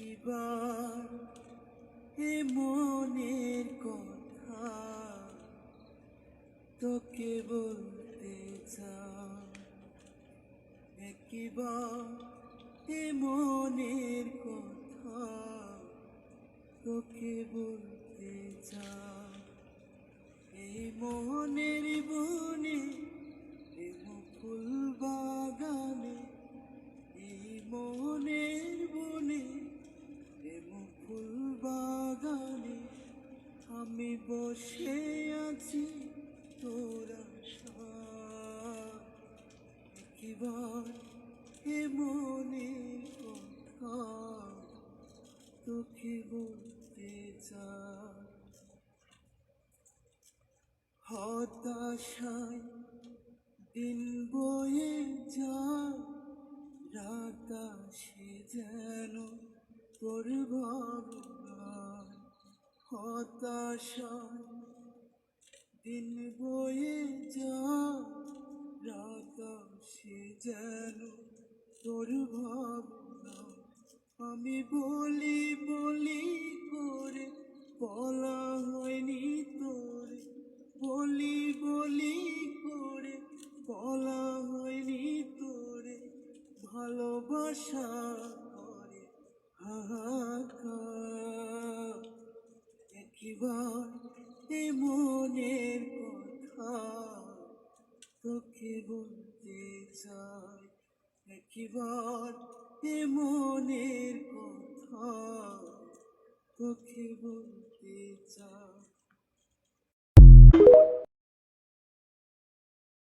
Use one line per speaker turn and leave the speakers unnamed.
একবার এ মনের কথা তোকে বলতে চাই। একবার এ মনের কথা তোকে বলতে চাই। এই মোহনের বনে আমি বসে আছি তোরা একবার এ মনের কথা তোকে বলতে চাই। হতাশায় দিন বয়ে যায়, রাত আসে যেন ভাবনায় হতাশায় দিন বয়ে যায়, রাত আসে যেন তোর ভাবনা। আমি বলি বলি করে বলা হয়নি তোরে। বলি বলি করে বলা হয়নি তোরে। ভালোবাসা করে হাহাকার। এ মনের কথা তোকে বলতে চাই। একবার মনের কথা তোকে বলতে চাই।